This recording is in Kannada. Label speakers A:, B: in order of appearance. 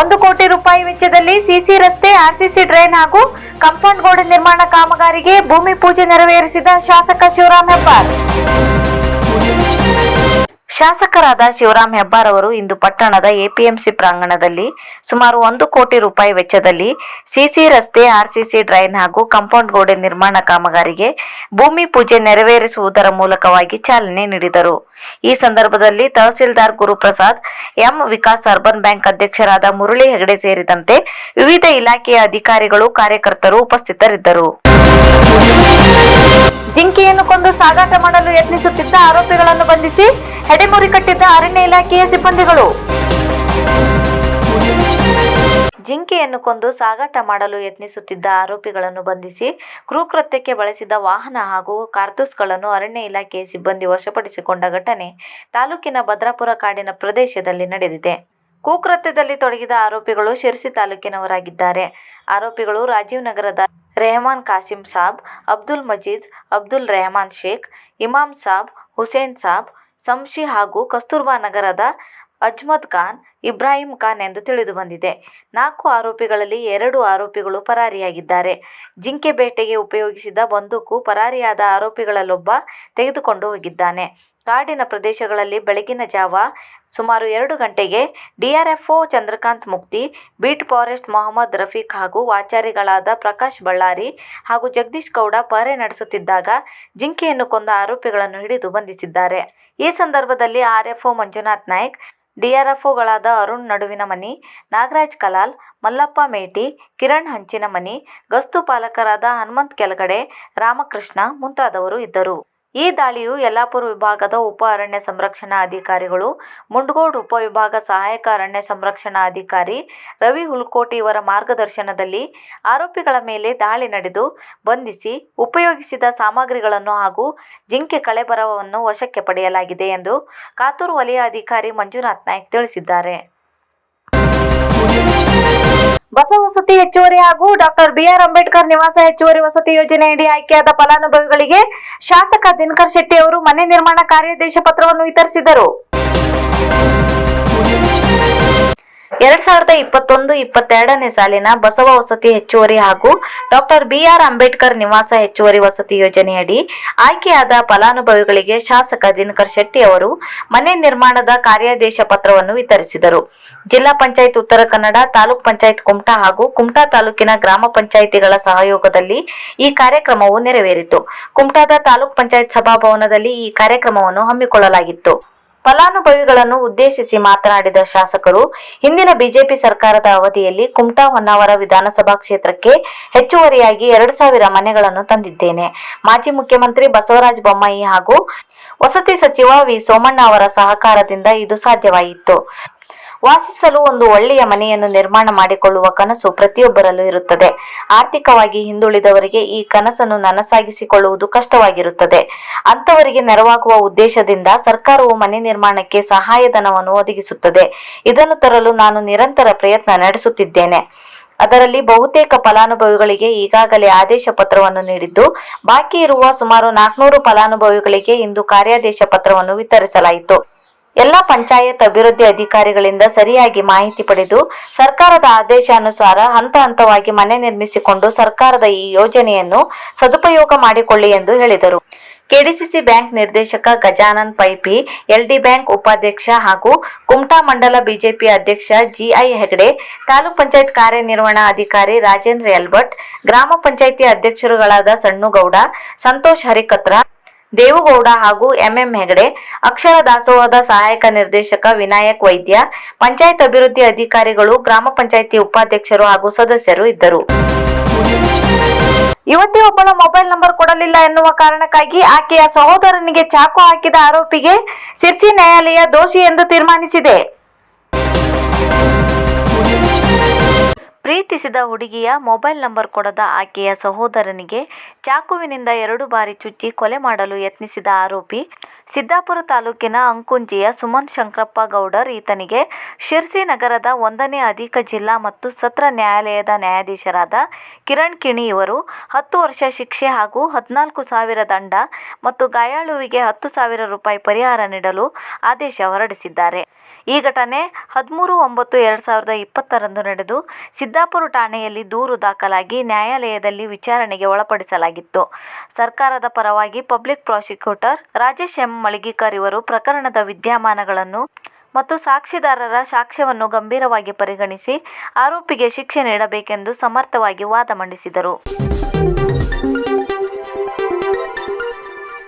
A: ಒಂದು ಕೋಟಿ ರೂಪಾಯಿ ವೆಚ್ಚದಲ್ಲಿ ಸಿಸಿ ರಸ್ತೆ ಆರ್ಸಿಸಿ ಡ್ರೈನ್ ಹಾಗೂ ಕಂಪೌಂಡ್ ಗೋಡೆ ನಿರ್ಮಾಣ ಕಾಮಗಾರಿಗೆ ಭೂಮಿ ಪೂಜೆ ನೆರವೇರಿಸಿದ ಶಾಸಕ ಶಿವರಾಮ್ ಹೆಬ್ಬಾರ್. ಶಾಸಕರಾದ ಶಿವರಾಮ್ ಹೆಬ್ಬಾರ್ ಅವರು ಇಂದು ಪಟ್ಟಣದ ಎಪಿಎಂಸಿ ಪ್ರಾಂಗಣದಲ್ಲಿ ಸುಮಾರು ಒಂದು ಕೋಟಿ ರೂಪಾಯಿ ವೆಚ್ಚದಲ್ಲಿ ಸಿಸಿ ರಸ್ತೆ, ಆರ್ಸಿಸಿ ಡ್ರೈನ್ ಹಾಗೂ ಕಾಂಪೌಂಡ್ ಗೋಡೆ ನಿರ್ಮಾಣ ಕಾಮಗಾರಿಗೆ ಭೂಮಿ ಪೂಜೆ ನೆರವೇರಿಸುವುದರ ಮೂಲಕವಾಗಿ ಚಾಲನೆ ನೀಡಿದರು. ಈ ಸಂದರ್ಭದಲ್ಲಿ tahsildar Guruprasad, M Vikas urban bank ಅಧ್ಯಕ್ಷರಾದ ಮುರಳಿ ಹೆಗಡೆ ಸೇರಿದಂತೆ ವಿವಿಧ ಇಲಾಖೆಯ ಅಧಿಕಾರಿಗಳು, ಕಾರ್ಯಕರ್ತರು ಉಪಸ್ಥಿತರಿದ್ದರು. ಜಿಂಕೆಯನ್ನು ಕೊಂದು ಸಾಗಾಟ ಮಾಡಲು ಯತ್ನಿಸುತ್ತಿದ್ದ ಆರೋಪಿಗಳನ್ನು ಬಂಧಿಸಿ ಹೆಡೆಮುರಿ ಕಟ್ಟಿದ್ದ ಅರಣ್ಯ ಇಲಾಖೆಯ ಸಿಬ್ಬಂದಿಗಳು. ಜಿಂಕೆಯನ್ನು ಕೊಂದು ಸಾಗಾಟ ಮಾಡಲು ಯತ್ನಿಸುತ್ತಿದ್ದ ಆರೋಪಿಗಳನ್ನು ಬಂಧಿಸಿ ಕ್ರೂಕೃತ್ಯಕ್ಕೆ ಬಳಸಿದ ವಾಹನ ಹಾಗೂ ಕಾರ್ತೂಸ್ಗಳನ್ನು ಅರಣ್ಯ ಇಲಾಖೆಯ ಸಿಬ್ಬಂದಿ ವಶಪಡಿಸಿಕೊಂಡ ಘಟನೆ ತಾಲೂಕಿನ ಭದ್ರಾಪುರ ಕಾಡಿನ ಪ್ರದೇಶದಲ್ಲಿ ನಡೆದಿದೆ. ಕುಕೃತ್ಯದಲ್ಲಿ ತೊಡಗಿದ ಆರೋಪಿಗಳು ಶಿರ್ಸಿ ತಾಲೂಕಿನವರಾಗಿದ್ದಾರೆ. ಆರೋಪಿಗಳು ರಾಜೀವ್ ನಗರದ ರೆಹಮಾನ್ ಕಾಸಿಂ ಸಾಬ್, ಅಬ್ದುಲ್ ಮಜೀದ್, ಅಬ್ದುಲ್ ರೆಹಮಾನ್ ಶೇಖ್, ಇಮಾಮ್ ಸಾಬ್, ಹುಸೇನ್ ಸಾಬ್ ಸಂಶಿ ಹಾಗೂ ಕಸ್ತೂರ್ಬಾ ನಗರದ ಅಜ್ಮದ್ ಖಾನ್, ಇಬ್ರಾಹಿಂ ಖಾನ್ ಎಂದು ತಿಳಿದು ಬಂದಿದೆ. ನಾಲ್ಕು ಆರೋಪಿಗಳಲ್ಲಿ ಎರಡು ಆರೋಪಿಗಳು ಪರಾರಿಯಾಗಿದ್ದಾರೆ. ಜಿಂಕೆ ಬೇಟೆಗೆ ಉಪಯೋಗಿಸಿದ ಬಂದೂಕು ಪರಾರಿಯಾದ ಆರೋಪಿಗಳಲ್ಲೊಬ್ಬ ತೆಗೆದುಕೊಂಡು ಹೋಗಿದ್ದಾನೆ. ಕಾಡಿನ ಪ್ರದೇಶಗಳಲ್ಲಿ ಬೆಳಗಿನ ಜಾವ ಸುಮಾರು ಎರಡು ಗಂಟೆಗೆ ಡಿಆರ್ಎಫ್ಒ ಚಂದ್ರಕಾಂತ್ ಮುಕ್ತಿ, ಬೀಟ್ ಫಾರೆಸ್ಟ್ ಮೊಹಮ್ಮದ್ ರಫೀಕ್ ಹಾಗೂ ವಾಚಾರಿಗಳಾದ ಪ್ರಕಾಶ್ ಬಳ್ಳಾರಿ ಹಾಗೂ ಜಗದೀಶ್ ಗೌಡ ಪಹರೆ ನಡೆಸುತ್ತಿದ್ದಾಗ ಜಿಂಕೆಯನ್ನು ಕೊಂದ ಆರೋಪಿಗಳನ್ನು ಹಿಡಿದು ಬಂಧಿಸಿದ್ದಾರೆ. ಈ ಸಂದರ್ಭದಲ್ಲಿ ಆರ್ಎಫ್ಒ ಮಂಜುನಾಥ್ ನಾಯ್ಕ್ ಡಿಆರ್ಎಫ್ಒಗಳಾದ ಅರುಣ್ ನಡುವಿನ ಮನಿ ನಾಗರಾಜ್ ಕಲಾಲ್, ಮಲ್ಲಪ್ಪ ಮೇಟಿ, ಕಿರಣ್ ಹಂಚಿನ ಮನಿ ಗಸ್ತು ಪಾಲಕರಾದ ಹನುಮಂತ್ ಕೆಳಗಡೆ, ರಾಮಕೃಷ್ಣ ಮುಂತಾದವರು ಇದ್ದರು. ಈ ದಾಳಿಯು ಯಲ್ಲಾಪುರ ವಿಭಾಗದ ಉಪ ಅರಣ್ಯ ಸಂರಕ್ಷಣಾ ಅಧಿಕಾರಿಗಳು, ಮುಂಡಗೋಡ್ ಉಪವಿಭಾಗ ಸಹಾಯಕ ಅರಣ್ಯ ಸಂರಕ್ಷಣಾ ಅಧಿಕಾರಿ ರವಿ ಹುಲ್ಕೋಟಿ ಇವರ ಮಾರ್ಗದರ್ಶನದಲ್ಲಿ ಆರೋಪಿಗಳ ಮೇಲೆ ದಾಳಿ ನಡೆದು ಬಂಧಿಸಿ ಉಪಯೋಗಿಸಿದ ಸಾಮಗ್ರಿಗಳನ್ನು ಹಾಗೂ ಜಿಂಕೆ ಕಳೆಬರವನ್ನು ವಶಕ್ಕೆ ಪಡೆಯಲಾಗಿದೆ ಎಂದು ಕಾತೂರು ವಲಯ ಅಧಿಕಾರಿ ಮಂಜುನಾಥ್ ನಾಯ್ಕ್ ತಿಳಿಸಿದ್ದಾರೆ. ಬಸ ವಸತಿ ಹೆಚ್ಚುವರಿ ಹಾಗೂ ಡಾಕ್ಟರ್ ಬಿಆರ್ ಅಂಬೇಡ್ಕರ್ ನಿವಾಸ ಹೆಚ್ಚುವರಿ ವಸತಿ ಯೋಜನೆಯಡಿ ಆಯ್ಕೆಯಾದ ಫಲಾನುಭವಿಗಳಿಗೆ ಶಾಸಕ ದಿನಕರ್ ಶೆಟ್ಟಿ ಅವರು ಮನೆ ನಿರ್ಮಾಣ ಕಾರ್ಯಾದೇಶ ಪತ್ರವನ್ನು ವಿತರಿಸಿದರು. ಎರಡ್ ಸಾವಿರದ ಇಪ್ಪತ್ತೊಂದು, ಇಪ್ಪತ್ತೆರಡನೇ ಸಾಲಿನ ಬಸವ ವಸತಿ ಹೆಚ್ಚುವರಿ ಹಾಗೂ ಡಾಕ್ಟರ್ ಬಿಆರ್ ಅಂಬೇಡ್ಕರ್ ನಿವಾಸ ಹೆಚ್ಚುವರಿ ವಸತಿ ಯೋಜನೆಯಡಿ ಆಯ್ಕೆಯಾದ ಫಲಾನುಭವಿಗಳಿಗೆ ಶಾಸಕ ದಿನಕರ್ ಶೆಟ್ಟಿ ಅವರು ಮನೆ ನಿರ್ಮಾಣದ ಕಾರ್ಯಾದೇಶ ಪತ್ರವನ್ನು ವಿತರಿಸಿದರು. ಜಿಲ್ಲಾ ಪಂಚಾಯತ್ ಉತ್ತರ ಕನ್ನಡ, ತಾಲೂಕ್ ಪಂಚಾಯತ್ ಕುಮಟಾ ಹಾಗೂ ಕುಮಟಾ ತಾಲೂಕಿನ ಗ್ರಾಮ ಪಂಚಾಯಿತಿಗಳ ಸಹಯೋಗದಲ್ಲಿ ಈ ಕಾರ್ಯಕ್ರಮವು ನೆರವೇರಿತು. ಕುಮಟಾದ ತಾಲೂಕ್ ಪಂಚಾಯತ್ ಸಭಾಭವನದಲ್ಲಿ ಈ ಕಾರ್ಯಕ್ರಮವನ್ನು ಹಮ್ಮಿಕೊಳ್ಳಲಾಗಿತ್ತು. ಫಲಾನುಭವಿಗಳನ್ನು ಉದ್ದೇಶಿಸಿ ಮಾತನಾಡಿದ ಶಾಸಕರು, ಹಿಂದಿನ ಬಿಜೆಪಿ ಸರ್ಕಾರದ ಅವಧಿಯಲ್ಲಿ ಕುಮಟಾ ಹೊನ್ನಾವರ ವಿಧಾನಸಭಾ ಕ್ಷೇತ್ರಕ್ಕೆ ಹೆಚ್ಚುವರಿಯಾಗಿ ಎರಡು ಸಾವಿರ ಮನೆಗಳನ್ನು ತಂದಿದ್ದೇನೆ. ಮಾಜಿ ಮುಖ್ಯಮಂತ್ರಿ ಬಸವರಾಜ ಬೊಮ್ಮಾಯಿ ಹಾಗೂ ವಸತಿ ಸಚಿವ ವಿ ಸೋಮಣ್ಣ ಅವರ ಸಹಕಾರದಿಂದ ಇದು ಸಾಧ್ಯವಾಯಿತು. ವಾಸಿಸಲು ಒಂದು ಒಳ್ಳೆಯ ಮನೆಯನ್ನು ನಿರ್ಮಾಣ ಮಾಡಿಕೊಳ್ಳುವ ಕನಸು ಪ್ರತಿಯೊಬ್ಬರಲ್ಲೂ ಇರುತ್ತದೆ. ಆರ್ಥಿಕವಾಗಿ ಹಿಂದುಳಿದವರಿಗೆ ಈ ಕನಸನ್ನು ನನಸಾಗಿಸಿಕೊಳ್ಳುವುದು ಕಷ್ಟವಾಗಿರುತ್ತದೆ. ಅಂತವರಿಗೆ ನೆರವಾಗುವ ಉದ್ದೇಶದಿಂದ ಸರ್ಕಾರವು ಮನೆ ನಿರ್ಮಾಣಕ್ಕೆ ಸಹಾಯಧನವನ್ನು ಒದಗಿಸುತ್ತದೆ. ಇದನ್ನು ತರಲು ನಾನು ನಿರಂತರ ಪ್ರಯತ್ನ ನಡೆಸುತ್ತಿದ್ದೇನೆ. ಅದರಲ್ಲಿ ಬಹುತೇಕ ಫಲಾನುಭವಿಗಳಿಗೆ ಈಗಾಗಲೇ ಆದೇಶ ಪತ್ರವನ್ನು ನೀಡಿದ್ದು, ಬಾಕಿ ಇರುವ ಸುಮಾರು ನಾಲ್ಕುನೂರು ಫಲಾನುಭವಿಗಳಿಗೆ ಇಂದು ಕಾರ್ಯಾದೇಶ ಪತ್ರವನ್ನು ವಿತರಿಸಲಾಯಿತು. ಎಲ್ಲ ಪಂಚಾಯತ್ ಅಭಿವೃದ್ಧಿ ಅಧಿಕಾರಿಗಳಿಂದ ಸರಿಯಾಗಿ ಮಾಹಿತಿ ಪಡೆದು ಸರ್ಕಾರದ ಆದೇಶಾನುಸಾರ ಹಂತ ಹಂತವಾಗಿ ಮನೆ ನಿರ್ಮಿಸಿಕೊಂಡು ಸರ್ಕಾರದ ಈ ಯೋಜನೆಯನ್ನು ಸದುಪಯೋಗ ಮಾಡಿಕೊಳ್ಳಿ ಎಂದು ಹೇಳಿದರು. ಕೆಡಿಸಿಸಿ ಬ್ಯಾಂಕ್ ನಿರ್ದೇಶಕ ಗಜಾನನ್ ಪೈಪಿ, ಎಲ್ಡಿ ಬ್ಯಾಂಕ್ ಉಪಾಧ್ಯಕ್ಷ ಹಾಗೂ ಕುಮಟಾ ಮಂಡಲ ಬಿಜೆಪಿ ಅಧ್ಯಕ್ಷ ಜಿಐ ಹೆಗಡೆ, ತಾಲೂಕ್ ಪಂಚಾಯತ್ ಕಾರ್ಯನಿರ್ವಹಣಾ ಅಧಿಕಾರಿ ರಾಜೇಂದ್ರ ಎಲ್ಭಟ್, ಗ್ರಾಮ ಪಂಚಾಯಿತಿ ಅಧ್ಯಕ್ಷರುಗಳಾದ ಸಣ್ಣುಗೌಡ, ಸಂತೋಷ್ ಹರಿಕತ್ರ ದೇವುಗೌಡ ಹಾಗೂ ಎಂಎಂ ಹೆಗಡೆ, ಅಕ್ಷರ ದಾಸೋಹದ ಸಹಾಯಕ ನಿರ್ದೇಶಕ ವಿನಾಯಕ್ ವೈದ್ಯ, ಪಂಚಾಯತ್ ಅಭಿವೃದ್ಧಿ ಅಧಿಕಾರಿಗಳು, ಗ್ರಾಮ ಪಂಚಾಯಿತಿ ಉಪಾಧ್ಯಕ್ಷರು ಹಾಗೂ ಸದಸ್ಯರು ಇದ್ದರು. ಯುವತಿ ಒಬ್ಬಳ ಮೊಬೈಲ್ ನಂಬರ್ ಕೊಡಲಿಲ್ಲ ಎನ್ನುವ ಕಾರಣಕ್ಕಾಗಿ ಆಕೆಯ ಸಹೋದರನಿಗೆ ಚಾಕು ಹಾಕಿದ ಆರೋಪಿಗೆ ಸಿರ್ಸಿ ನ್ಯಾಯಾಲಯ ದೋಷಿ ಎಂದು ತೀರ್ಮಾನಿಸಿದೆ. ಪ್ರೀತಿಸಿದ ಹುಡುಗಿಯ ಮೊಬೈಲ್ ನಂಬರ್ ಕೊಡದ ಆಕೆಯ ಸಹೋದರನಿಗೆ ಚಾಕುವಿನಿಂದ ಎರಡು ಬಾರಿ ಚುಚ್ಚಿ ಕೊಲೆ ಮಾಡಲು ಯತ್ನಿಸಿದ ಆರೋಪಿ ಸಿದ್ದಾಪುರ ತಾಲೂಕಿನ ಅಂಕುಂಜಿಯ ಸುಮನ್ ಶಂಕರಪ್ಪ ಗೌಡರ್ ಈತನಿಗೆ ಶಿರ್ಸಿ ನಗರದ ಒಂದನೇ ಅಧಿಕ ಜಿಲ್ಲಾ ಮತ್ತು ಸತ್ರ ನ್ಯಾಯಾಲಯದ ನ್ಯಾಯಾಧೀಶರಾದ ಕಿರಣ್ ಕಿಣಿ ಇವರು ಹತ್ತು ವರ್ಷ ಶಿಕ್ಷೆ ಹಾಗೂ ಹದಿನಾಲ್ಕು ಸಾವಿರ ದಂಡ ಮತ್ತು ಗಾಯಾಳುವಿಗೆ ಹತ್ತು ಸಾವಿರ ರೂಪಾಯಿ ಪರಿಹಾರ ನೀಡಲು ಆದೇಶ ಹೊರಡಿಸಿದ್ದಾರೆ. ಈ ಘಟನೆ ಹದಿಮೂರು ಒಂಬತ್ತು ಎರಡು ಸಾವಿರದ ಇಪ್ಪತ್ತರಂದು ನಡೆದು ಸಿದ್ದಾಪುರ ಠಾಣೆಯಲ್ಲಿ ದೂರು ದಾಖಲಾಗಿ ನ್ಯಾಯಾಲಯದಲ್ಲಿ ವಿಚಾರಣೆಗೆ ಒಳಪಡಿಸಲಾಗಿತ್ತು. ಸರ್ಕಾರದ ಪರವಾಗಿ public prosecutor Rajesh M Maligikar ಇವರು ಪ್ರಕರಣದ ವಿದ್ಯಮಾನಗಳನ್ನು ಮತ್ತು ಸಾಕ್ಷಿದಾರರ ಸಾಕ್ಷ್ಯವನ್ನು ಗಂಭೀರವಾಗಿ ಪರಿಗಣಿಸಿ ಆರೋಪಿಗೆ ಶಿಕ್ಷೆ ನೀಡಬೇಕೆಂದು ಸಮರ್ಥವಾಗಿ ವಾದ ಮಂಡಿಸಿದರು.